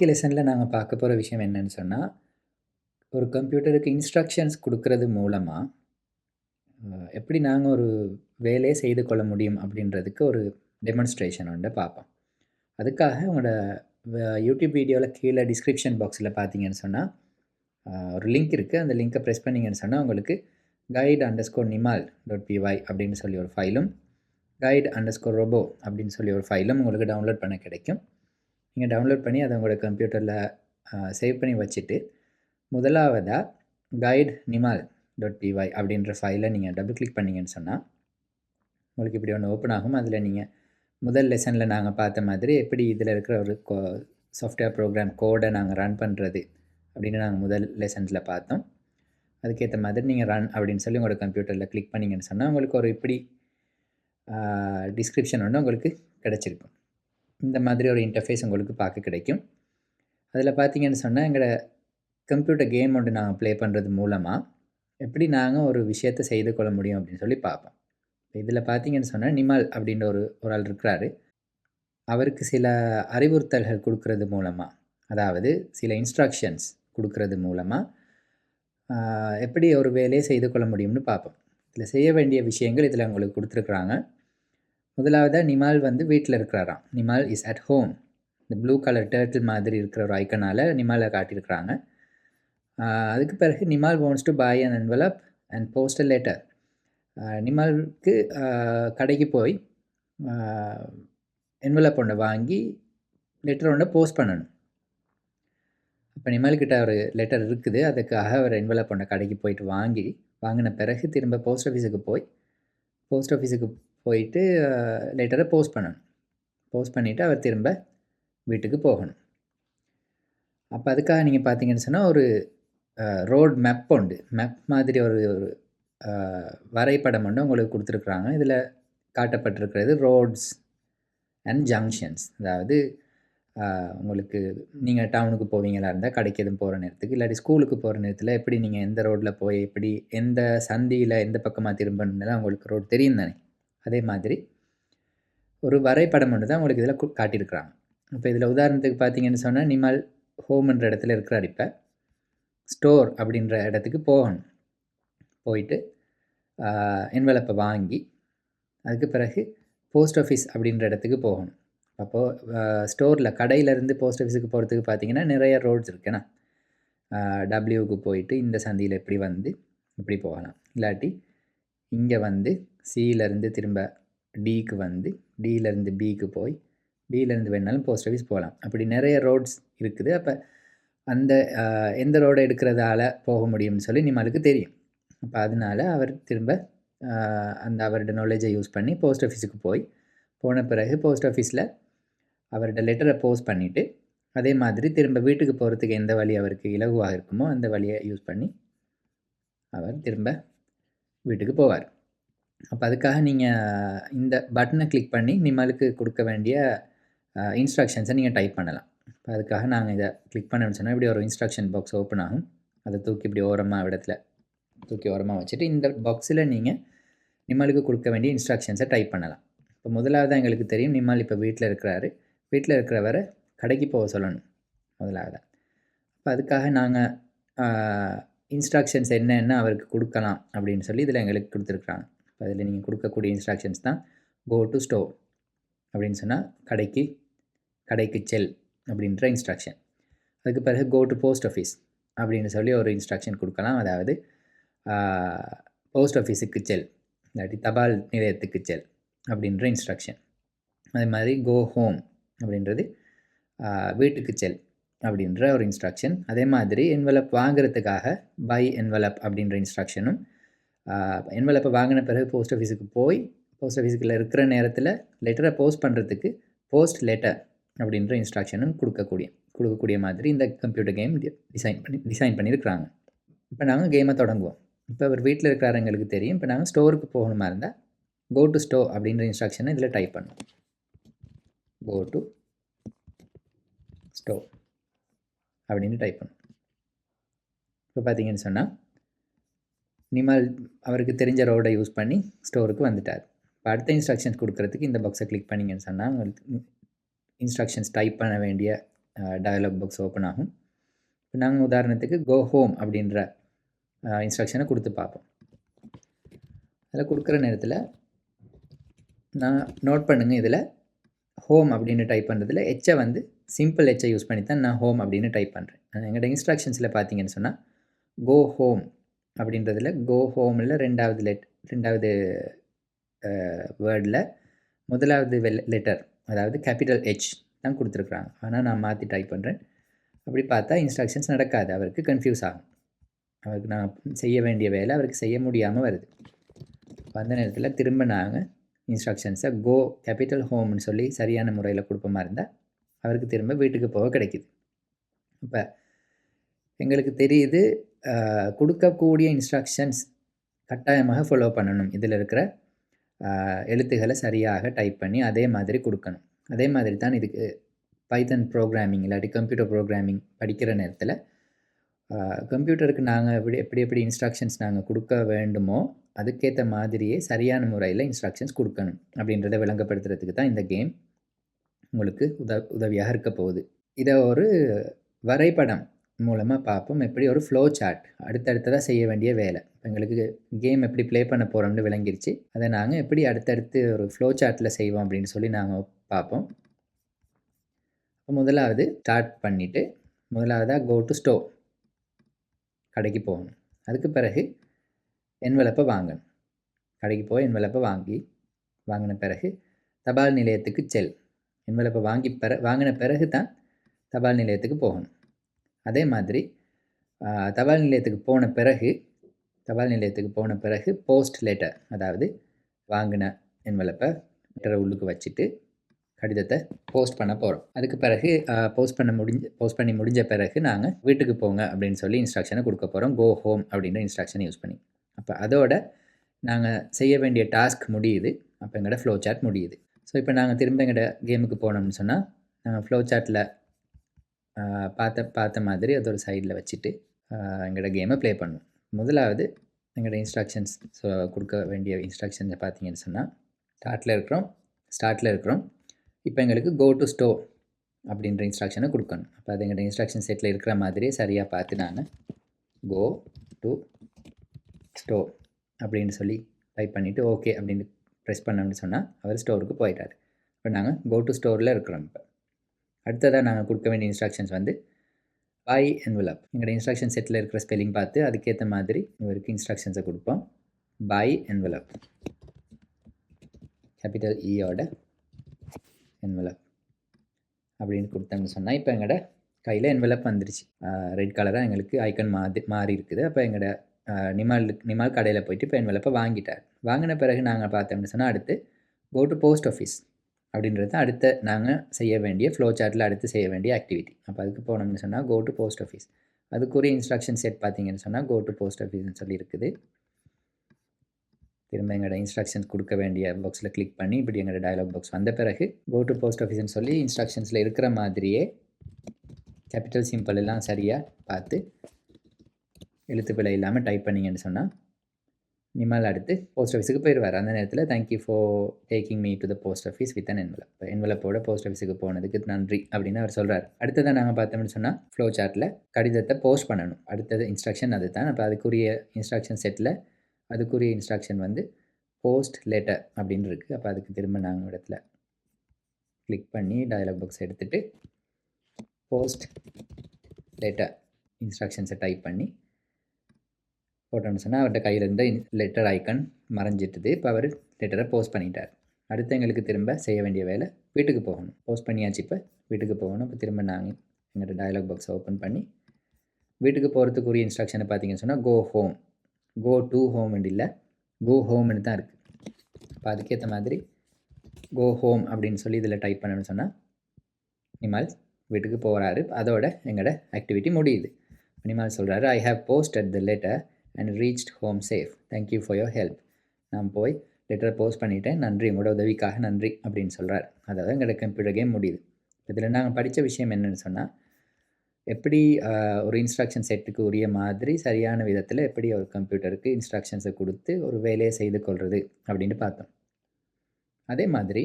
இன்றைக்கி லெசனில் நாங்கள் பார்க்க போகிற விஷயம் என்னன்னு சொன்னால் ஒரு கம்ப்யூட்டருக்கு இன்ஸ்ட்ரக்ஷன்ஸ் கொடுக்கறது மூலமாக எப்படி நாங்கள் ஒரு வேலையை செய்து கொள்ள முடியும் அப்படின்றதுக்கு ஒரு டெமான்ஸ்ட்ரேஷன் ஒன்று பார்ப்போம். அதுக்காக உங்களோட வ- யூடியூப் வீடியோவில் கீழே டிஸ்கிரிப்ஷன் பாக்ஸில் பார்த்தீங்கன்னு சொன்னால் ஒரு லிங்க் இருக்குது அந்த லிங்க்கை ப்ரெஸ் பண்ணீங்கன்னு சொன்னால் உங்களுக்கு guide underscore Nimal dot py அப்படின்னு சொல்லி ஒரு ஃபைலும் கைடு அண்டர்ஸ்கோர் ரோபோ அப்படின்னு சொல்லி ஒரு ஃபைலும் உங்களுக்கு டவுன்லோட் பண்ண கிடைக்கும். நீங்கள் டவுன்லோட் பண்ணி அதை உங்களோட கம்ப்யூட்டரில் சேவ் பண்ணி வச்சுட்டு முதலாவதாக கைட் நிமால் டாட் பிஒய் அப்படின்ற ஃபைலை நீங்கள் டபுள் கிளிக் பண்ணீங்கன்னு சொன்னால் உங்களுக்கு இப்படி ஒன்று ஓப்பன் ஆகும். அதில் நீங்கள் முதல் லெசனில் நாங்கள் பார்த்த மாதிரி எப்படி இதில் இருக்கிற ஒரு கோ சாஃப்ட்வேர் ப்ரோக்ராம் கோடை நாங்கள் ரன் பண்ணுறது அப்படின்னு நாங்கள் முதல் லெசன்ஸில் பார்த்தோம். அதுக்கேற்ற மாதிரி நீங்கள் ரன் அப்படின்னு சொல்லி உங்களோட கம்ப்யூட்டரில் கிளிக் பண்ணீங்கன்னு சொன்னால் உங்களுக்கு ஒரு இப்படி டிஸ்கிரிப்ஷன் ஒன்று உங்களுக்கு கிடச்சிருக்கும். இந்த மாதிரி ஒரு இன்டர்ஃபேஸ் உங்களுக்கு பார்க்க கிடைக்கும். அதில் பார்த்தீங்கன்னு சொன்னால் எங்களோட கம்ப்யூட்டர் கேம் ஒன்று நாங்கள் ப்ளே பண்ணுறது மூலமாக எப்படி நாங்கள் ஒரு விஷயத்தை செய்து கொள்ள முடியும் அப்படின்னு சொல்லி பார்ப்போம். இதில் பார்த்தீங்கன்னு சொன்னால் நிமால் அப்படின்ற ஒரு ஒரு ஆள் இருக்கிறாரு. அவருக்கு சில அறிவுறுத்தல்கள் கொடுக்கறது மூலமாக அதாவது சில இன்ஸ்ட்ரக்ஷன்ஸ் கொடுக்கறது மூலமாக எப்படி ஒரு வேலையை செய்து கொள்ள முடியும்னு பார்ப்போம். இதில் செய்ய வேண்டிய விஷயங்கள் இதில் உங்களுக்கு கொடுத்துருக்குறாங்க. முதலாவதாக நிமால் வந்து வீட்டில் இருக்கிறாராம். நிமால் இஸ் அட் ஹோம் இந்த ப்ளூ கலர் டேர்ட்டில் மாதிரி இருக்கிற ஒரு ஐக்கனால் நிமாலை காட்டியிருக்கிறாங்க. அதுக்கு பிறகு Nimal wants to buy and envelope and post letter நிமாலுக்கு கடைக்கு போய் என்வலப் ஒன்று வாங்கி லெட்டர் ஒன்று போஸ்ட் பண்ணணும். இப்போ நிமால்கிட்ட ஒரு லெட்டர் இருக்குது. அதுக்காக அவர் என்வலப் ஒன்று கடைக்கு போயிட்டு வாங்கி வாங்கின பிறகு திரும்ப போஸ்ட் ஆஃபீஸுக்கு போய் போஸ்ட் ஆஃபீஸுக்கு போயிட்டு லெட்டரை போஸ்ட் பண்ணணும். போஸ்ட் பண்ணிவிட்டு அவர் திரும்ப வீட்டுக்கு போகணும். அப்போ அதுக்காக நீங்கள் பார்த்தீங்கன்னு சொன்னால் ஒரு ரோட் மேப் உண்டு. மேப் மாதிரி ஒரு ஒரு வரைபடம் ஒன்று உங்களுக்கு கொடுத்துருக்குறாங்க. இதில் காட்டப்பட்டிருக்கிறது ரோட்ஸ் அண்ட் ஜங்ஷன்ஸ் அதாவது உங்களுக்கு நீங்கள் டவுனுக்கு போவீங்களா இருந்தால் கடைக்கு எதுவும் போகிற நேரத்துக்கு இல்லாட்டி ஸ்கூலுக்கு போகிற நேரத்தில் எப்படி நீங்கள் எந்த ரோட்டில் போய் எப்படி எந்த சந்தியில் எந்த பக்கமாக திரும்பணும்னுலாம் உங்களுக்கு ரோடு தெரியும் தானே அதே மாதிரி ஒரு வரைபடம் ஒன்று தான் உங்களுக்கு இதில் காட்டியிருக்கிறாங்க. இப்போ இதில் உதாரணத்துக்கு பார்த்தீங்கன்னு சொன்னால் நிமால் ஹோம்ன்ற இடத்துல இருக்கிறார் இப்போ. ஸ்டோர் அப்படின்ற இடத்துக்கு போகணும். போயிட்டு என்வலப்பை வாங்கி அதுக்கு பிறகு போஸ்ட் ஆஃபீஸ் அப்படின்ற இடத்துக்கு போகணும். அப்போது ஸ்டோரில் கடையிலேருந்து போஸ்ட் ஆஃபீஸுக்கு போகிறதுக்கு பார்த்தீங்கன்னா நிறைய ரோட்ஸ் இருக்குண்ணா டபிள்யூவுக்கு போயிட்டு இந்த சந்தியில் இப்படி வந்து இப்படி போகலாம். இல்லாட்டி இங்கே வந்து சியிலேருந்து திரும்ப டிக்கு வந்து டியிலேருந்து பிக்கு போய் பியிலேருந்து வேணாலும் போஸ்ட் ஆஃபீஸ் போகலாம். அப்படி நிறைய ரோட்ஸ் இருக்குது. அப்போ அந்த எந்த ரோடை எடுக்கிறதால போக முடியும்னு சொல்லி நம்மளுக்கு தெரியும். அப்போ அதனால அவர் திரும்ப அந்த அவரோட நாலேஜை யூஸ் பண்ணி போஸ்ட் ஆஃபீஸுக்கு போய் போன பிறகு போஸ்ட் ஆஃபீஸில் அவரோட லெட்டரை போஸ்ட் பண்ணிவிட்டு அதே மாதிரி திரும்ப வீட்டுக்கு போகிறதுக்கு எந்த வழி அவருக்கு இலகுவாக இருக்குமோ அந்த வழியை யூஸ் பண்ணி அவர் திரும்ப வீட்டுக்கு போவார். அப்போ அதுக்காக நீங்கள் இந்த பட்டனை கிளிக் பண்ணி நிம்மளுக்கு கொடுக்க வேண்டிய இன்ஸ்ட்ரக்ஷன்ஸை நீங்கள் டைப் பண்ணலாம். இப்போ அதுக்காக நாங்கள் இதை கிளிக் பண்ணணும்னு சொன்னால் இப்படி ஒரு இன்ஸ்ட்ரக்ஷன் பாக்ஸ் ஓப்பன் ஆகும். அதை தூக்கி இப்படி ஓரமாக இடத்துல தூக்கி ஓரமாக வச்சுட்டு இந்த பாக்ஸில் நீங்கள் நிம்மளுக்கு கொடுக்க வேண்டிய இன்ஸ்ட்ரக்ஷன்ஸை டைப் பண்ணலாம். இப்போ முதலாவது எங்களுக்கு தெரியும் நிமல் இப்போ வீட்டில் இருக்கிறாரு. வீட்டில் இருக்கிறவரை கடைக்கு போக சொல்லணும் முதலாவது. அப்போ அதுக்காக நாங்கள் இன்ஸ்ட்ரக்ஷன்ஸ் என்னென்ன அவருக்கு கொடுக்கலாம் அப்படின்னு சொல்லி இதில் எங்களுக்கு கொடுத்துருக்குறாங்க. இப்போ அதில் நீங்கள் கொடுக்கக்கூடிய இன்ஸ்ட்ரக்ஷன்ஸ் தான் கோ டு ஸ்டோர் அப்படின்னு சொன்னால் கடைக்கு கடைக்கு செல் அப்படின்ற இன்ஸ்ட்ரக்ஷன் அதுக்கு பிறகு கோ டு போஸ்ட் ஆஃபீஸ் அப்படின்னு சொல்லி ஒரு இன்ஸ்ட்ரக்ஷன் கொடுக்கலாம். அதாவது போஸ்ட் ஆஃபீஸுக்கு செல் இல்லாட்டி தபால் நிலையத்துக்கு செல் அப்படின்ற இன்ஸ்ட்ரக்ஷன் அதே மாதிரி கோ ஹோம் அப்படின்றது வீட்டுக்கு செல் அப்படின்ற ஒரு இன்ஸ்ட்ரக்ஷன் அதே மாதிரி என்வலப் வாங்குறதுக்காக பை என்வலப் அப்படின்ற இன்ஸ்ட்ரக்ஷனும் என்வலப்பை வாங்கின பிறகு போஸ்ட் ஆஃபீஸுக்கு போய் போஸ்ட் ஆஃபீஸுக்குள்ள இருக்கிற நேரத்தில் லெட்டரை போஸ்ட் பண்ணுறதுக்கு போஸ்ட் லெட்டர் அப்படின்ற இன்ஸ்ட்ரக்ஷனும் கொடுக்கக்கூடிய கொடுக்கக்கூடிய மாதிரி இந்த கம்ப்யூட்டர் கேம் டிசைன் பண்ணி டிசைன் பண்ணியிருக்கிறாங்க இப்போ நாங்கள் கேமை தொடங்குவோம். இப்போ அவர் வீட்டில் இருக்கிறாரு எங்களுக்கு தெரியும். இப்போ நாங்கள் ஸ்டோருக்கு போகணுமா இருந்தால் கோ டு ஸ்டோ அப்படின்ற இன்ஸ்ட்ரக்ஷனை இதில் டைப் பண்ணுவோம். கோ டு ஸ்டோ அப்படின்னு டைப் பண்ணும் இப்போ பார்த்தீங்கன்னு சொன்னால் நிமல் அவருக்கு தெரிஞ்ச ரோடை யூஸ் பண்ணி ஸ்டோருக்கு வந்துட்டார். இப்போ அடுத்த இன்ஸ்ட்ரக்ஷன்ஸ் கொடுக்குறதுக்கு இந்த பாக்ஸை கிளிக் பண்ணிங்கன்னு சொன்னால் உங்களுக்கு இன்ஸ்ட்ரக்ஷன்ஸ் டைப் பண்ண வேண்டிய டயலாக் பாக்ஸ் ஓப்பன் ஆகும். இப்போ நாங்கள் உதாரணத்துக்கு கோ ஹோம் அப்படின்ற இன்ஸ்ட்ரக்ஷனை கொடுத்து பார்ப்போம். அதில் கொடுக்குற நேரத்தில் நான் நோட் பண்ணுங்கள் இதில் ஹோம் அப்படின்னு டைப் பண்ணுறதுல எச்சை வந்து சிம்பிள் எச்சை யூஸ் பண்ணி தான் நான் ஹோம் அப்படின்னு டைப் பண்ணுறேன் எங்கள்கிட்ட இன்ஸ்ட்ரக்ஷன்ஸில் பார்த்தீங்கன்னு சொன்னால் கோ ஹோம் அப்படின்றதுல கோ ஹோமில் ரெண்டாவது லெட் ரெண்டாவது வேர்டில் முதலாவது வெல் லெட்டர் அதாவது கேபிட்டல் ஹெச் தான் கொடுத்துருக்குறாங்க. ஆனால் நான் மாற்றி டைப் பண்ணுறேன் அப்படி பார்த்தா இன்ஸ்ட்ரக்ஷன்ஸ் நடக்காது. அவருக்கு கன்ஃபியூஸ் ஆகும். அவருக்கு நான் செய்ய வேண்டிய வேலை அவருக்கு செய்ய முடியாமல் வருது. அந்த நேரத்தில் திரும்ப நாங்கள் இன்ஸ்ட்ரக்ஷன்ஸை கோ கேபிட்டல் ஹோம்னு சொல்லி சரியான முறையில் கொடுப்போமா இருந்தால் அவருக்கு திரும்ப வீட்டுக்கு போக கிடைக்கிது. இப்போ எங்களுக்கு தெரியுது கொடுக்கக்கூடிய இன்ஸ்ட்ரக்ஷன்ஸ் கட்டாயமாக ஃபாலோ பண்ணணும். இதில் இருக்கிற எழுத்துக்களை சரியாக டைப் பண்ணி அதே மாதிரி கொடுக்கணும். அதே மாதிரி தான் இதுக்கு பைத்தன் ப்ரோக்ராமிங் இல்லாட்டி கம்ப்யூட்டர் ப்ரோக்ராமிங் படிக்கிற நேரத்தில் கம்ப்யூட்டருக்கு நாங்கள் எப்படி எப்படி எப்படி இன்ஸ்ட்ரக்ஷன்ஸ் நாங்கள் கொடுக்க வேண்டுமோ அதுக்கேற்ற மாதிரியே சரியான முறையில் இன்ஸ்ட்ரக்ஷன்ஸ் கொடுக்கணும். அப்படின்றத விளங்கப்படுத்துறதுக்கு தான் இந்த கேம் உங்களுக்கு உத உதவியாக இருக்க போகுது. இதை ஒரு வரைபடம் மூலமாக பார்ப்போம் எப்படி ஒரு ஃப்ளோ சார்ட் அடுத்தடுத்ததாக செய்ய வேண்டிய வேலை. இப்போ எங்களுக்கு கேம் எப்படி ப்ளே பண்ண போகிறோம்னு விளங்கிருச்சு. அதை நாங்கள் எப்படி அடுத்தடுத்து ஒரு ஃப்ளோ சார்ட்டில் செய்வோம் அப்படின்னு சொல்லி நாங்கள் பார்ப்போம் முதலாவது ஸ்டார்ட் பண்ணிவிட்டு முதலாவதாக கோ டு ஸ்டோர் கடைக்கு போகணும். அதுக்கு பிறகு என்வலப்பை வாங்கணும். கடைக்கு போய் என்வலப்பை வாங்கி வாங்கின பிறகு தபால் நிலையத்துக்கு செல். என்வலப்பை வாங்கி பிற வாங்கின பிறகு தான் தபால் நிலையத்துக்கு போகணும். அதே மாதிரி தபால் நிலையத்துக்கு போன பிறகு தபால் நிலையத்துக்கு போன பிறகு போஸ்ட் லெட்டர் அதாவது வாங்கின என்வலப்பை லெட்டரை உள்ளுக்கு வச்சுட்டு கடிதத்தை போஸ்ட் பண்ண போகிறோம் அதுக்கு பிறகு போஸ்ட் பண்ண முடிஞ்ச போஸ்ட் பண்ணி முடிஞ்ச பிறகு நாங்கள் வீட்டுக்கு போங்க அப்படின்னு சொல்லி இன்ஸ்ட்ரக்ஷனை கொடுக்க போகிறோம் கோ ஹோம் அப்படின்ற இன்ஸ்ட்ரக்ஷனை யூஸ் பண்ணி. அப்போ அதோட நாங்கள் செய்ய வேண்டிய டாஸ்க் முடியுது. அப்போ எங்களோட ஃப்ளோ சார்ட் முடியுது. ஸோ இப்போ நாங்கள் திரும்ப எங்கள்கிட்ட கேமுக்கு போனோம்னு சொன்னால் நாங்கள் ஃப்ளோ சார்ட்டில் பார்த்த பார்த்த மாதிரி அது ஒரு சைடில் வச்சுட்டு எங்களோட கேமை ப்ளே பண்ணும் முதலாவது எங்களோட இன்ஸ்ட்ரக்ஷன்ஸ் ஸோ கொடுக்க வேண்டிய இன்ஸ்ட்ரக்ஷன்ஸை பார்த்தீங்கன்னு சொன்னால் ஸ்டார்ட்டில் இருக்கிறோம் ஸ்டார்ட்டில் இருக்கிறோம். இப்போ எங்களுக்கு கோ டு ஸ்டோ அப்படின்ற இன்ஸ்ட்ரக்ஷனை கொடுக்கணும். அப்போ அது எங்களோட இன்ஸ்ட்ரக்ஷன் செட்டில் இருக்கிற மாதிரியே சரியாக பார்த்து நான் கோ டு ஸ்டோ அப்படின்னு சொல்லி டைப் பண்ணிவிட்டு ஓகே அப்படின்னு ப்ரெஸ் பண்ணோம்னு சொன்னால் அவர் ஸ்டோருக்கு போயிட்டார் இப்போ நாங்கள் கோ டு ஸ்டோரில் இருக்கிறோம் இப்போ. அடுத்ததாக நாங்கள் கொடுக்க வேண்டிய இன்ஸ்ட்ரக்ஷன்ஸ் வந்து பை என்வலப் எங்களோட இன்ஸ்ட்ரக்ஷன் செட்டில் இருக்கிற ஸ்பெல்லிங் பார்த்து அதுக்கேற்ற மாதிரி இவருக்கு இன்ஸ்ட்ரக்ஷன்ஸை கொடுப்போம். பை என்வலப் கேபிட்டல் இயோட என்வலப் அப்படின்னு கொடுத்தோம்னு சொன்னால் இப்போ எங்களோட கையில் என்வலப் வந்துருச்சு. ரெட் கலராக எங்களுக்கு ஐக்கன் மாறி மாறி இருக்குது. அப்போ எங்களோட நிமால் நிமால் கடையில் போயிட்டு இப்போ என்வலப்பை வாங்கிட்டார். வாங்கின பிறகு நாங்கள் பார்த்தோம்னு சொன்னால் அடுத்து கோ டு போஸ்ட் ஆஃபீஸ் அப்படின்றது அடுத்த நாங்கள் செய்ய வேண்டிய ஃப்ளோ சார்ட்டில் அடுத்து செய்ய வேண்டிய ஆக்டிவிட்டி அப்போ அதுக்கு போனோம்னு சொன்னால் கோ டு போஸ்ட் ஆஃபீஸ் அதுக்குரிய இன்ஸ்ட்ரக்ஷன் செட் பார்த்தீங்கன்னு சொன்னால் கோ டு போஸ்ட் ஆஃபீஸ்னு சொல்லி இருக்குது. திரும்ப எங்களோட இன்ஸ்ட்ரக்ஷன்ஸ் கொடுக்க வேண்டிய பாக்ஸில் கிளிக் பண்ணி இப்படி எங்களோட டயலாக் பாக்ஸ் வந்த பிறகு கோ டு போஸ்ட் ஆஃபீஸ்னு சொல்லி இன்ஸ்ட்ரக்ஷன்ஸில் இருக்கிற மாதிரியே கேபிட்டல் சிம்பிள் எல்லாம் சரியாக பார்த்து எழுத்து பிழை இல்லாமல் டைப் பண்ணிங்கன்னு சொன்னால் நிமல் அடுத்து போஸ்ட் ஆஃபீஸுக்கு போயிடுவார் அந்த நேரத்தில் thank you for taking me to the post office with an envelope என்வலப்போட post ஆஃபீஸுக்கு போனதுக்கு நன்றி அப்படின்னு அவர் சொல்கிறார் அடுத்ததான் நாங்கள் பார்த்தோம்னு சொன்னால் ஃப்ளோ சார்ட்டில் கடிதத்தை போஸ்ட் பண்ணணும் அடுத்தது இன்ஸ்ட்ரக்ஷன் அது தான் அப்போ அதுக்குரிய இன்ஸ்ட்ரக்ஷன் செட்டில் அதுக்குரிய இன்ஸ்ட்ரக்ஷன் வந்து போஸ்ட் லெட்டர் அப்படின்னு இருக்குது அப்போ அதுக்கு திரும்ப நாங்கள் இடத்துல கிளிக் பண்ணி டயலாக் பாக்ஸ் எடுத்துகிட்டு போஸ்ட் லெட்டர் இன்ஸ்ட்ரக்ஷன்ஸை டைப் பண்ணி போட்டோம்னு சொன்னால் அவர்கிட்ட கையில் இருந்த லெட்டர் ஐக்கன் மறைஞ்சிட்டுது. இப்போ அவர் லெட்டரை போஸ்ட் பண்ணிட்டார். அடுத்து எங்களுக்கு திரும்ப செய்ய வேண்டிய வேலை வீட்டுக்கு போகணும். போஸ்ட் பண்ணியாச்சு இப்போ. வீட்டுக்கு போகணும். இப்போ திரும்ப நாங்கள் எங்கள்கிட்ட டயலாக் பாக்ஸை ஓப்பன் பண்ணி வீட்டுக்கு போகிறதுக்குரிய இன்ஸ்ட்ரக்ஷனை பார்த்தீங்கன்னு சொன்னால் go home go to home இல்லை கோ ஹோம்னு தான் இருக்குது இப்போ அதுக்கேற்ற மாதிரி கோ ஹோம் அப்படின்னு சொல்லி இதில் டைப் பண்ணணும்னு சொன்னால் நிமால் வீட்டுக்கு போகிறாரு அதோட எங்களோட ஆக்டிவிட்டி முடியுது. நிமால் சொல்கிறாரு I have posted the letter and reached home safe thank you for your help நான் போய் லெட்டரை போஸ்ட் பண்ணிவிட்டேன் நன்றி. உங்களோட உதவிக்காக நன்றி அப்படின்னு சொல்கிறார் அதாவது எங்களோட கம்ப்யூட்டர் கேம் முடியுது. இதில் நாங்கள் படித்த விஷயம் என்னென்னு சொன்னால் எப்படி ஒரு இன்ஸ்ட்ரக்ஷன் செட்டுக்கு உரிய மாதிரி சரியான விதத்தில் எப்படி ஒரு கம்ப்யூட்டருக்கு இன்ஸ்ட்ரக்ஷன்ஸை கொடுத்து ஒரு வேலையை செய்து கொள்வது அப்படின்னு பார்த்தோம். அதே மாதிரி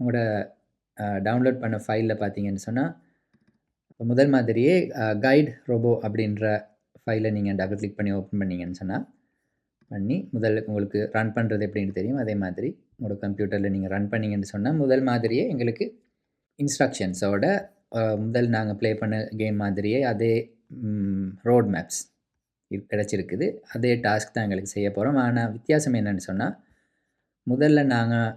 உங்களோட டவுன்லோட் பண்ண ஃபைலில் பார்த்தீங்கன்னு சொன்னால் முதல் மாதிரியே கைட் ரோபோ அப்படின்ற ஃபைலை நீங்கள் டபுள் கிளிக் பண்ணி ஓப்பன் பண்ணீங்கன்னு சொன்னால் பண்ணி முதல்ல உங்களுக்கு ரன் பண்ணுறது எப்படின்னு தெரியும். அதே மாதிரி உங்களோட கம்ப்யூட்டரில் நீங்கள் ரன் பண்ணீங்கன்னு சொன்னால் முதல் மாதிரியே எங்களுக்கு இன்ஸ்ட்ரக்ஷன்ஸோட முதல் நாங்கள் ப்ளே பண்ண கேம் மாதிரியே அதே ரோட் மேப்ஸ் கிடச்சிருக்குது. அதே டாஸ்க் தான் எங்களுக்கு செய்ய போகிறோம் ஆனால் வித்தியாசம் என்னென்னு சொன்னால் முதல்ல நாங்கள்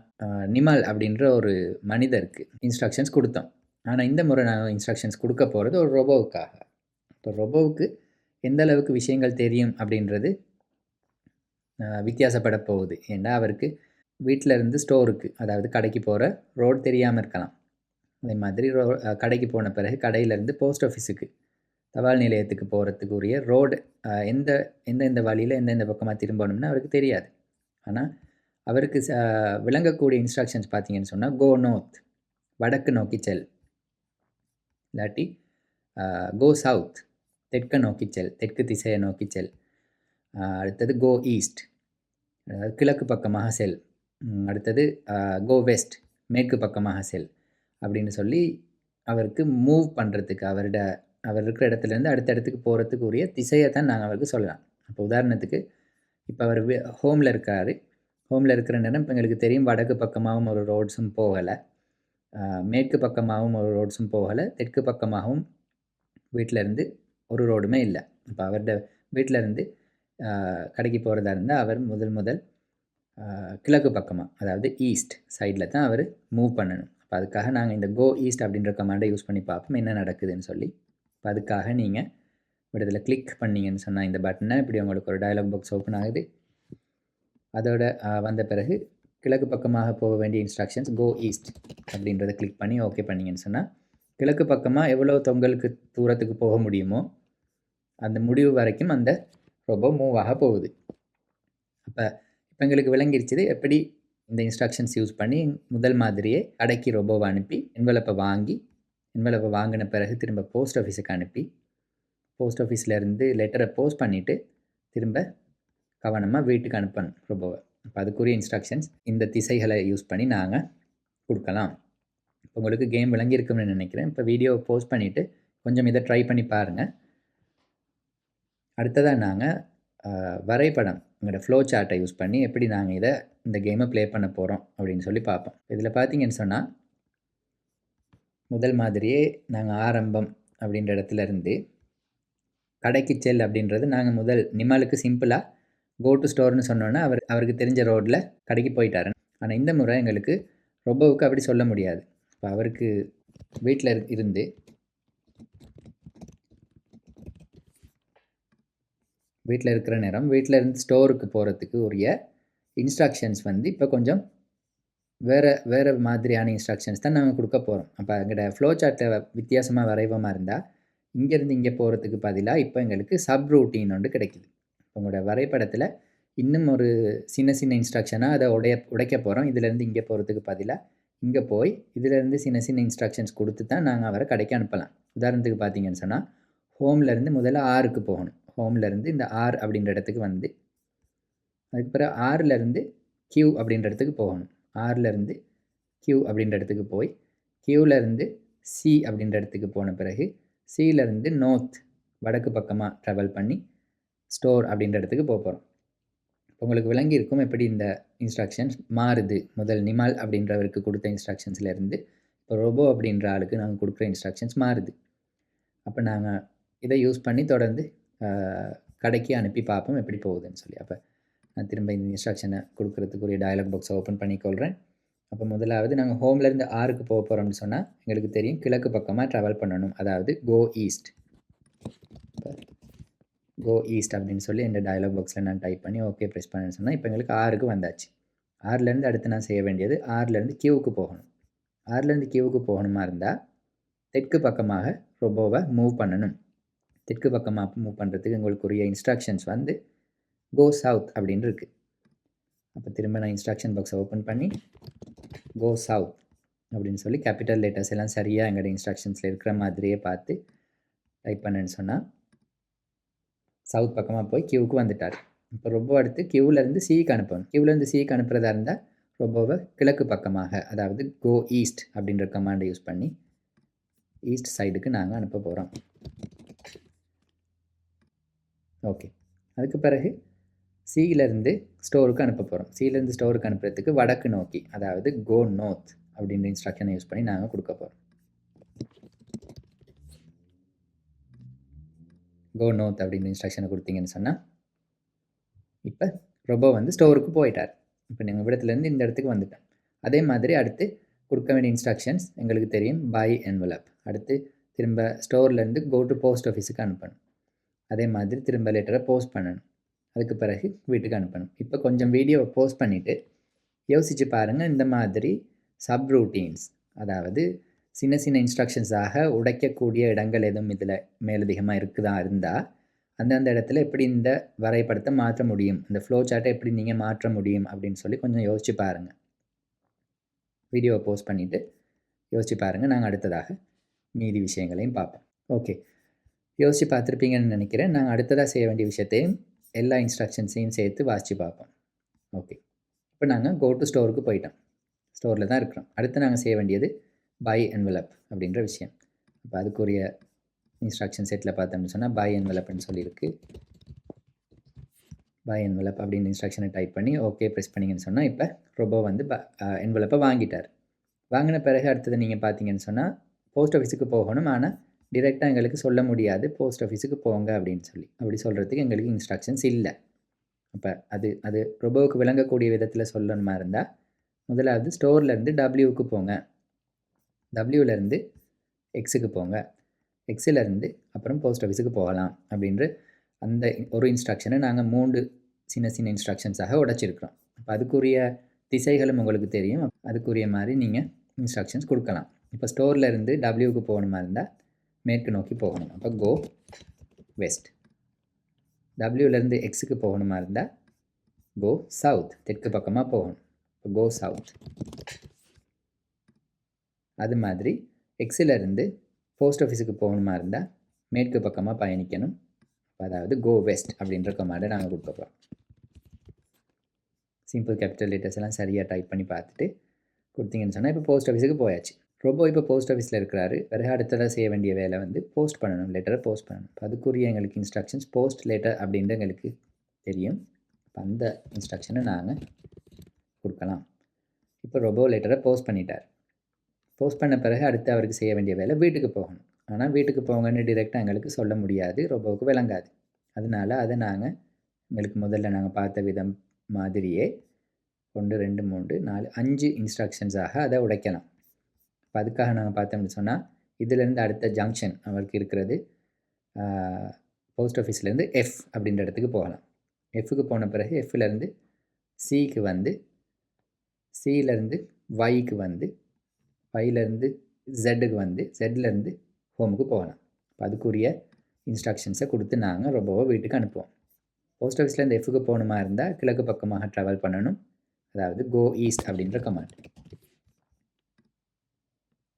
நிமல் அப்படின்ற ஒரு மனிதருக்கு இன்ஸ்ட்ரக்ஷன்ஸ் கொடுத்தோம். ஆனால் இந்த முறை நாங்கள் இன்ஸ்ட்ரக்ஷன்ஸ் கொடுக்க போகிறது ஒரு ரொபோவுக்காக இப்போ ரொபோவுக்கு எந்த அளவுக்கு விஷயங்கள் தெரியும் அப்படின்றது வித்தியாசப்பட போகுது. ஏன்னா அவருக்கு வீட்டில் இருந்து ஸ்டோருக்கு அதாவது கடைக்கு போகிற ரோடு தெரியாமல் இருக்கலாம். அதே மாதிரி ரோ கடைக்கு போன பிறகு கடையிலேருந்து போஸ்ட் ஆஃபீஸுக்கு தபால் நிலையத்துக்கு போகிறதுக்குரிய ரோடு எந்த எந்தெந்த வழியில் எந்தெந்த பக்கமாக திரும்பணும்னு அவருக்கு தெரியாது. ஆனால் அவருக்கு ச விளங்கக்கூடிய இன்ஸ்ட்ரக்ஷன்ஸ் பார்த்தீங்கன்னு சொன்னால் கோ நோத் வடக்கு நோக்கி செல். இல்லாட்டி கோ சவுத் தெற்க நோக்கி செல் தெற்கு திசையை நோக்கி செல். அடுத்தது கோ ஈஸ்ட் அதாவது கிழக்கு பக்கமாக செல். அடுத்தது கோ வெஸ்ட் மேற்கு பக்கமாக செல் அப்படின்னு சொல்லி அவருக்கு மூவ் பண்ணுறதுக்கு அவரோட அவர் இருக்கிற இடத்துலேருந்து அடுத்த இடத்துக்கு போகிறதுக்கு உரிய திசையை தான் நாங்கள் அவருக்கு சொல்லலாம். இப்போ உதாரணத்துக்கு இப்போ அவர் ஹோமில் இருக்கார். ஹோமில் இருக்கிற நேரம் இப்போ எங்களுக்கு தெரியும் வடக்கு பக்கமாகவும் ஒரு ரோட்ஸும் போகலை. மேற்கு பக்கமாகவும் ஒரு ரோட்ஸும் போகலை. தெற்கு பக்கமாகவும் வீட்டிலேருந்து ஒரு ரோடுமே இல்லை. இப்போ அவரோட வீட்டிலேருந்து கடைக்கு போகிறதா இருந்தால் அவர் முதல் முதல் கிழக்கு பக்கமாக அதாவது ஈஸ்ட் சைடில் தான் அவர் மூவ் பண்ணணும். அப்போ அதுக்காக நாங்கள் இந்த கோ ஈஸ்ட் அப்படின்ற கமாண்டை யூஸ் பண்ணி பார்ப்போம் என்ன நடக்குதுன்னு சொல்லி. இப்போ அதுக்காக நீங்கள் இதில் கிளிக் பண்ணிங்கன்னு சொன்னால் இந்த பட்டனை இப்படி உங்களுக்கு ஒரு டயலாக் பாக்ஸ் ஓப்பன் ஆகுது. அதோட வந்த பிறகு கிழக்கு பக்கமாக போக வேண்டிய இன்ஸ்ட்ரக்ஷன்ஸ் கோ ஈஸ்ட் அப்படின்றத கிளிக் பண்ணி ஓகே பண்ணிங்கன்னு சொன்னால் கிழக்கு பக்கமாக எவ்வளோ தொங்கலுக்கு தூரத்துக்கு போக முடியுமோ அந்த முடிவு வரைக்கும் அந்த ரொபோ மூவ் ஆக போகுது. அப்போ இப்போ எங்களுக்கு விளங்கிருச்சுது எப்படி இந்த இன்ஸ்ட்ரக்ஷன்ஸ் யூஸ் பண்ணி முதல் மாதிரியே கடைக்கு ரொபோவை அனுப்பி என்வலப்பை வாங்கி என்வலப்பை வாங்கின பிறகு திரும்ப போஸ்ட் ஆஃபீஸுக்கு அனுப்பி போஸ்ட் ஆஃபீஸ்லேருந்து லெட்டரை போஸ்ட் பண்ணிவிட்டு திரும்ப கவனமாக வீட்டுக்கு அனுப்பணும் ரொபோவை அப்போ அதுக்குரிய இன்ஸ்ட்ரக்ஷன்ஸ் இந்த திசைகளை யூஸ் பண்ணி நாங்கள் கொடுக்கலாம். உங்களுக்கு கேம் விளங்கியிருக்கும்னு நினைக்கிறேன். இப்போ வீடியோவை போஸ்ட் பண்ணிவிட்டு கொஞ்சம் இதை ட்ரை பண்ணி பாருங்கள் அடுத்ததாக நாங்கள் வரைபடம் எங்களோட ஃப்ளோ சார்ட்டை யூஸ் பண்ணி எப்படி நாங்கள் இதை இந்த கேமை ப்ளே பண்ண போகிறோம் அப்படின்னு சொல்லி பார்ப்போம். இதில் பார்த்தீங்கன்னு சொன்னால் முதல் மாதிரியே நாங்கள் ஆரம்பம் அப்படின்ற இடத்துலருந்து கடைக்கு செல் அப்படின்றது நாங்கள் முதல் நிமாலுக்கு சிம்பிளாக கோ டு ஸ்டோர்னு சொன்னோன்னா அவர் அவருக்கு தெரிஞ்ச ரோட்டில் கடைக்கு போயிட்டாரு. ஆனால் இந்த முறை எங்களுக்கு ரொம்பவுக்கு அப்படி சொல்ல முடியாது. இப்போ அவருக்கு வீட்டில் இருந்து வீட்டில் இருக்கிற நேரம் வீட்டில் இருந்து ஸ்டோருக்கு போகிறதுக்கு உரிய இன்ஸ்ட்ரக்ஷன்ஸ் வந்து இப்போ கொஞ்சம் வேறு வேறு மாதிரியான இன்ஸ்ட்ரக்ஷன்ஸ் தான் நாங்கள் கொடுக்க போகிறோம் அப்போ எங்கள்கிட்ட ஃப்ளோ சார்ட்டை வித்தியாசமாக வரைவமாக இருந்தால் இங்கேருந்து இங்கே போகிறதுக்கு பதிலாக இப்போ எங்களுக்கு சப் ரூட்டீன் ஒன்று கிடைக்குது. உங்களோட வரைபடத்தில் இன்னும் ஒரு சின்ன சின்ன இன்ஸ்ட்ரக்ஷனாக அதை உடைய உடைக்க போகிறோம் இதுலேருந்து இங்கே போகிறதுக்கு பதிலாக இங்கே போய் இதிலேருந்து சின்ன சின்ன இன்ஸ்ட்ரக்ஷன்ஸ் கொடுத்து தான் நாங்கள் அவரை கடைக்கு அனுப்பலாம். உதாரணத்துக்கு பார்த்தீங்கன்னு சொன்னால் ஹோம்லேருந்து முதல்ல ஆறுக்கு போகணும். ஹோம்லேருந்து இந்த ஆர் அப்படின்ற இடத்துக்கு வந்து அதுக்கு பிறகு ஆறுலேருந்து கியூ அப்படின்ற இடத்துக்கு போகணும். ஆறுலேருந்து கியூ அப்படின்ற இடத்துக்கு போய் கியூலேருந்து சி அப்படின்ற இடத்துக்கு போன பிறகு சியிலேருந்து நோர்த் வடக்கு பக்கமாக ட்ராவல் பண்ணி ஸ்டோர் அப்படின்ற இடத்துக்கு போக போகிறோம் உங்களுக்கு விளங்கி இருக்கும் எப்படி இந்த இன்ஸ்ட்ரக்ஷன்ஸ் மாறுது. முதல் நிமால் அப்படின்றவருக்கு கொடுத்த இன்ஸ்ட்ரக்ஷன்ஸ்லேருந்து இப்போ ரோபோ அப்படின்ற ஆளுக்கு நாங்கள் கொடுக்குற இன்ஸ்ட்ரக்ஷன்ஸ் மாறுது. அப்போ நாங்கள் இதை யூஸ் பண்ணி தொடர்ந்து கடைக்கு அனுப்பி பார்ப்போம் எப்படி போகுதுன்னு சொல்லி. அப்போ நான் திரும்ப இந்த இன்ஸ்ட்ரக்ஷனை கொடுக்குறதுக்குரிய டயலாக் பாக்ஸை ஓப்பன் பண்ணிக்கொள்கிறேன் அப்போ முதலாவது நாங்கள் ஹோம்லேருந்து ஆறுக்கு போக போகிறோம்னு சொன்னால் எங்களுக்கு தெரியும் கிழக்கு பக்கமாக ட்ராவல் பண்ணணும். அதாவது கோ ஈஸ்ட் கோ ஈஸ்ட் அப்படின்னு சொல்லி இந்த டயலாக் பாக்ஸில் நான் டைப் பண்ணி ஓகே ப்ரெஸ் பண்ணேன்னு சொன்னால் இப்போ எங்களுக்கு ஆறுக்கு வந்தாச்சு. ஆறுலேருந்து அடுத்து நான் செய்ய வேண்டியது ஆறுலேருந்து கியூவுக்கு போகணும். ஆறுலேருந்து கியூவுக்கு போகணுமா இருந்தால் தெற்கு பக்கமாக ரொபோவை மூவ் பண்ணணும். தெற்கு பக்கமாக மூவ் பண்ணுறதுக்கு உங்களுக்குரிய இன்ஸ்ட்ரக்ஷன்ஸ் வந்து கோ சவுத் அப்படின்னு இருக்குது அப்போ திரும்ப நான் இன்ஸ்ட்ரக்ஷன் பாக்ஸை ஓப்பன் பண்ணி கோ சவுத் அப்படின்னு சொல்லி கேபிட்டல் லெட்டர்ஸ் எல்லாம் சரியாக எங்களோட இன்ஸ்ட்ரக்ஷன்ஸில் இருக்கிற மாதிரியே பார்த்து டைப் பண்ணேன்னு சொன்னால் சவுத் பக்கமாக போய் கியூவுக்கு வந்துட்டார். இப்போ ரொம்ப அடுத்து கியூவிலேருந்து சிக்கு அனுப்பணும். கியூவிலேருந்து சிக்கு அனுப்புகிறதா இருந்தால் ரொபோவை கிழக்கு பக்கமாக அதாவது கோ ஈஸ்ட் அப்படின்ற கமாண்டை யூஸ் பண்ணி ஈஸ்ட் சைடுக்கு நாங்கள் அனுப்ப போகிறோம் ஓகே அதுக்கு பிறகு சியிலேருந்து ஸ்டோருக்கு அனுப்ப போகிறோம் சியிலேருந்து ஸ்டோருக்கு அனுப்புறதுக்கு வடக்கு நோக்கி அதாவது கோ நோர்த் அப்படின்ற இன்ஸ்ட்ரக்ஷனை யூஸ் பண்ணி நாங்கள் கொடுக்க போகிறோம் கோ நோத் அப்படின்னு இன்ஸ்ட்ரக்ஷனை கொடுத்தீங்கன்னு சொன்னால் இப்போ ரொபோ வந்து ஸ்டோருக்கு போயிட்டார். இப்போ நீங்கள் இடத்துலேருந்து இந்த இடத்துக்கு வந்துட்டேன் அதே மாதிரி அடுத்து கொடுக்க வேண்டிய இன்ஸ்ட்ரக்ஷன்ஸ் எங்களுக்கு தெரியும். பை என்வலப் அடுத்து திரும்ப ஸ்டோர்லேருந்து கோ டு போஸ்ட் ஆஃபீஸுக்கு அனுப்பணும். அதே மாதிரி திரும்ப லெட்டரை போஸ்ட் பண்ணணும். அதுக்கு பிறகு வீட்டுக்கு அனுப்பணும். இப்போ கொஞ்சம் வீடியோவை போஸ்ட் பண்ணிவிட்டு யோசித்து பாருங்கள் இந்த மாதிரி சப் ரூட்டீன்ஸ் அதாவது சின்ன சின்ன இன்ஸ்ட்ரக்ஷன்ஸாக உடைக்கக்கூடிய இடங்கள் எதுவும் இதில் மேலதிகமாக இருக்குதா இருந்தால் அந்தந்த இடத்துல எப்படி இந்த வரைபடத்தை மாற்ற முடியும் இந்த ஃப்ளோ சார்ட்டை எப்படி நீங்கள் மாற்ற முடியும் அப்படின்னு சொல்லி கொஞ்சம் யோசிச்சு பாருங்கள் வீடியோவை போஸ்ட் பண்ணிவிட்டு யோசிச்சு பாருங்கள் நாங்கள் அடுத்ததாக மீதி விஷயங்களையும் பார்ப்போம். ஓகே. யோசித்து பார்த்துருப்பீங்கன்னு நினைக்கிறேன். நாங்கள் அடுத்ததாக செய்ய வேண்டிய விஷயத்தையும் எல்லா இன்ஸ்ட்ரக்ஷன்ஸையும் சேர்த்து வாசித்து பார்ப்போம். ஓகே. இப்போ நாங்கள் கோ டு ஸ்டோருக்கு போயிட்டோம். ஸ்டோரில் தான் இருக்கிறோம். அடுத்து நாங்கள் செய்ய வேண்டியது பை என்வலப் அப்படின்ற விஷயம். இப்போ அதுக்குரிய இன்ஸ்ட்ரக்ஷன் செட்டில் பார்த்தோம்னு சொன்னால் பை என்வலப்னு சொல்லியிருக்கு. பை என்வலப் அப்படின்னு இன்ஸ்ட்ரக்ஷனை டைப் பண்ணி ஓகே ப்ரெஸ் பண்ணிங்கன்னு சொன்னால் இப்போ ரொபோ வந்து என்வலப்பை வாங்கிட்டார். வாங்கின பிறகு அடுத்தது நீங்கள் பார்த்தீங்கன்னு சொன்னால் போஸ்ட் ஆஃபீஸுக்கு போகணும். ஆனால் டிரெக்டாக எங்களுக்கு சொல்ல முடியாது. போஸ்ட் ஆஃபீஸுக்கு போங்க அப்படின்னு சொல்லி. அப்படி சொல்கிறதுக்கு எங்களுக்கு இன்ஸ்ட்ரக்ஷன்ஸ் இல்லை. அப்போ அது அது ரொபோவுக்கு விளங்கக்கூடிய விதத்தில் சொல்லணுமா இருந்தால் முதலாவது ஸ்டோர்லேருந்து டபிள்யூவுக்கு போங்க. டபிள்யூவிலேருந்து எக்ஸுக்கு போங்க. எக்ஸிலேருந்து அப்புறம் போஸ்ட் ஆஃபீஸுக்கு போகலாம் அப்படின்ற அந்த ஒரு இன்ஸ்ட்ரக்ஷனை நாங்கள் மூன்று சின்ன சின்ன இன்ஸ்ட்ரக்ஷன்ஸாக உடைச்சிருக்கிறோம். அப்போ அதுக்குரிய திசைகளும் உங்களுக்கு தெரியும். அதுக்குரிய மாதிரி நீங்கள் இன்ஸ்ட்ரக்ஷன்ஸ் கொடுக்கலாம். இப்போ ஸ்டோர்லேருந்து டபிள்யூக்கு போகணுமா இருந்தால் மேற்கு நோக்கி போகணும். அப்போ கோ வெஸ்ட் டபிள்யூலேருந்து எக்ஸுக்கு போகணுமா இருந்தால் கோ சவுத் தெற்கு பக்கமாக போகணும். இப்போ கோ சவுத் அது மாதிரி எக்ஸிலேருந்து போஸ்ட் ஆஃபீஸுக்கு போகணுமா இருந்தால் மேற்கு பக்கமாக பயணிக்கணும். அதாவது கோ வெஸ்ட் அப்படின்ற கமாண்டை நாங்கள் கொடுக்க போகிறோம் சிம்பிள் கேபிட்டல் லெட்டர்ஸ் எல்லாம் சரியாக டைப் பண்ணி பார்த்துட்டு கொடுத்தீங்கன்னு சொன்னால் இப்போ போஸ்ட் ஆஃபீஸுக்கு போயாச்சு. ரொபோ இப்போ போஸ்ட் ஆஃபீஸில் இருக்கிறாரு. வேறு அடுத்ததாக செய்ய வேண்டிய வேலை வந்து போஸ்ட் பண்ணணும் லெட்டரை போஸ்ட் பண்ணணும். இப்போ அதுக்குரிய எங்களுக்கு இன்ஸ்ட்ரக்ஷன்ஸ் போஸ்ட் லெட்டர் அப்படின்ட்டு எங்களுக்கு தெரியும். அந்த இன்ஸ்ட்ரக்ஷனை நாங்கள் கொடுக்கலாம். இப்போ ரொபோ லெட்டரை போஸ்ட் பண்ணிட்டார். போஸ்ட் பண்ண பிறகு அடுத்து அவருக்கு செய்ய வேண்டிய வேலை வீட்டுக்கு போகணும். ஆனால் வீட்டுக்கு போங்கன்னு டிரெக்டாக எங்களுக்கு சொல்ல முடியாது ரொபோவுக்கு விளங்காது. அதனால் அதை நாங்கள் எங்களுக்கு முதல்ல நாங்கள் பார்த்த விதம் மாதிரியே ஒன்று ரெண்டு மூன்று நாலு அஞ்சு இன்ஸ்ட்ரக்ஷன்ஸாக அதை உடைக்கலாம். இப்போ அதுக்காக நாங்கள் பார்த்தோம்னு சொன்னால் இதிலேருந்து அடுத்த ஜங்ஷன் அவருக்கு இருக்கிறது போஸ்ட் ஆஃபீஸ்லேருந்து எஃப் அப்படின்ற இடத்துக்கு போகலாம். எஃப்க்கு போன பிறகு எஃப்லேருந்து சிக்கு வந்து சியிலேருந்து ஒய்க்கு வந்து ஃபைவ்லேருந்து ஜெட்டுக்கு வந்து ஜெட்லேருந்து ஹோமுக்கு போகலாம் இப்போ அதுக்குரிய இன்ஸ்ட்ரக்ஷன்ஸை கொடுத்து நாங்கள் ரொம்பவோ வீட்டுக்கு அனுப்புவோம். போஸ்ட் ஆஃபீஸ்லேருந்து எஃப்க்கு போகணுமா இருந்தால் கிழக்கு பக்கமாக ட்ராவல் பண்ணணும். அதாவது கோ ஈஸ்ட் அப்படின்ற கமாண்ட்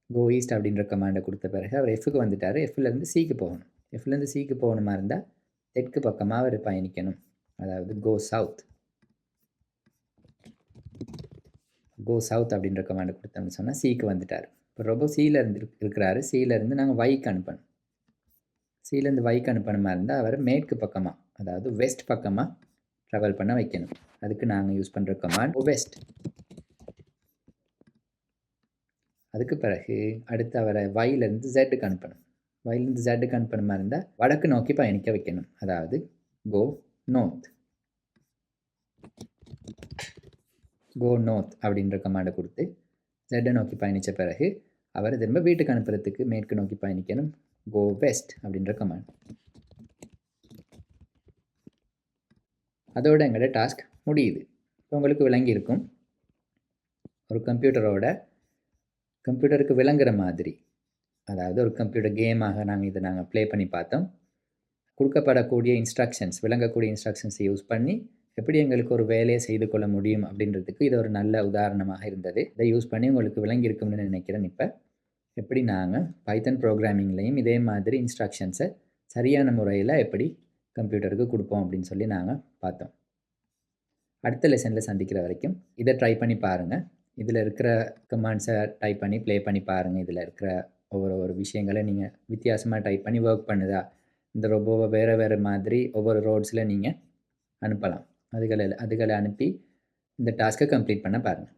கோ ஈஸ்ட் அப்படின்ற கமாண்டை கொடுத்த பிறகு அவர் எஃப்க்கு வந்துட்டார். எஃப்லேருந்து சிக்கு போகணும். எஃப்லேருந்து சிக்கு போகணுமா இருந்தால் தெற்கு பக்கமாக அவர் பயணிக்கணும். அதாவது கோ சவுத் கோ சவுத் அப்படின்ற கமாண்டை கொடுத்தோம்னு சொன்னால் சிக்கு வந்துட்டார். இப்போ ரொம்ப சியில் இருந்து இருக்கிறாரு. சியிலேருந்து நாங்கள் வைக்கு அனுப்பணும். சியிலேருந்து வைக்கு அனுப்பணுமா இருந்தால் அவர் மேற்கு பக்கமாக அதாவது வெஸ்ட் பக்கமாக ட்ராவல் பண்ண வைக்கணும். அதுக்கு நாங்கள் யூஸ் பண்ணுற கமாண்ட் வெஸ்ட் அதுக்கு பிறகு அடுத்து அவரை வயிலேருந்து ஜெட்டுக்கு அனுப்பணும். வயிலேருந்து ஜெட்டுக்கு அனுப்பணுமா இருந்தால் வடக்கு நோக்கி பயணிக்க வைக்கணும். அதாவது கோ நோர்த் கோ நோர்த் அப்படின்ற கமாண்டை கொடுத்து ஜெட்டை நோக்கி பயணித்த பிறகு அவரை திரும்ப வீட்டுக்கு அனுப்புறதுக்கு மேற்கு நோக்கி பயணிக்கணும். கோ வெஸ்ட் அப்படின்ற கமாண்ட் அதோட எங்களோட டாஸ்க் முடியுது. இப்போ உங்களுக்கு விளங்கி இருக்கும். ஒரு கம்ப்யூட்டரோட கம்ப்யூட்டருக்கு விளங்குற மாதிரி அதாவது ஒரு கம்ப்யூட்டர் கேமாக நாங்கள் இதை நாங்கள் ப்ளே பண்ணி பார்த்தோம். கொடுக்கப்படக்கூடிய இன்ஸ்ட்ரக்ஷன்ஸ் விளங்கக்கூடிய இன்ஸ்ட்ரக்ஷன்ஸை யூஸ் பண்ணி எப்படி எங்களுக்கு ஒரு வேலையை செய்து கொள்ள முடியும் அப்படின்றதுக்கு இது ஒரு நல்ல உதாரணமாக இருந்தது. இதை யூஸ் பண்ணி உங்களுக்கு விளங்கியிருக்கும்னு நினைக்கிறேன் இப்போ. எப்படி நாங்கள் பைத்தன் ப்ரோக்ராமிங்லேயும் இதே மாதிரி இன்ஸ்ட்ரக்ஷன்ஸை சரியான முறையில் எப்படி கம்ப்யூட்டருக்கு கொடுப்போம் அப்படின்னு சொல்லி நாங்கள் பார்த்தோம். அடுத்த லெசனில் சந்திக்கிற வரைக்கும் இதை ட்ரை பண்ணி பாருங்கள் இதில் இருக்கிற கமாண்ட்ஸை டைப் பண்ணி ப்ளே பண்ணி பாருங்கள் இதில் இருக்கிற ஒவ்வொரு ஒரு விஷயங்களை நீங்கள் வித்தியாசமாக டைப் பண்ணி ஒர்க் பண்ணுதா? இந்த ரோபோவ வேறு வேறு மாதிரி ஒவ்வொரு ரோட்ஸில் நீங்கள் அனுப்பலாம். அதுகளை அதுகள அனுப்பி இந்த டாஸ்க்கை கம்ப்ளீட் பண்ண பாருங்கள்